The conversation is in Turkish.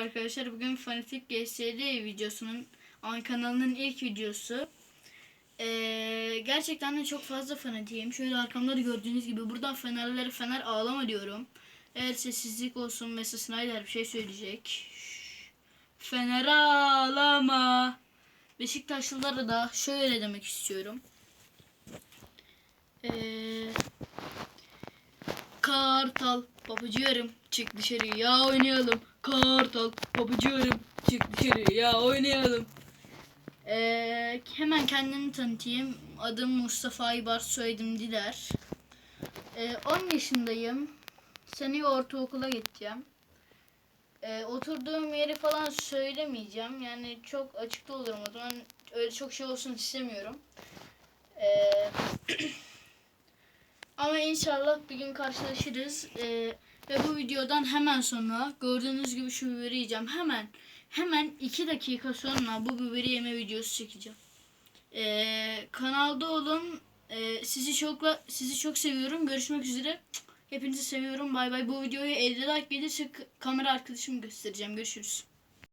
arkadaşlar. Bugün Fanatik GSD videosunun an kanalının ilk videosu. Ee, gerçekten de çok fazla fanatiyim. Şöyle arkamda da gördüğünüz gibi buradan fenerlere fener ağlama diyorum. Eğer sessizlik olsun mesela Snyder bir şey söyleyecek. Fener ağlama. Beşiktaşlılara da şöyle demek istiyorum. Eee Kartal babacığım çık dışarı ya oynayalım. Kartal babacığım çık dışarı ya oynayalım. Ee, hemen kendimi tanıtayım. Adım Mustafa Aybar, soyadım Diler. Ee, 10 yaşındayım. Seneye ortaokula gideceğim. Ee, oturduğum yeri falan söylemeyeceğim. Yani çok açıkta olurum o zaman. Öyle çok şey olsun istemiyorum. Ee, inşallah bir gün karşılaşırız. Ee, ve bu videodan hemen sonra gördüğünüz gibi şu biberi yiyeceğim. Hemen hemen 2 dakika sonra bu biberi yeme videosu çekeceğim. Ee, kanalda olun. Ee, sizi çokla sizi çok seviyorum. Görüşmek üzere. Hepinizi seviyorum. Bay bay. Bu videoyu 50 like gelirse kamera arkadaşımı göstereceğim. Görüşürüz.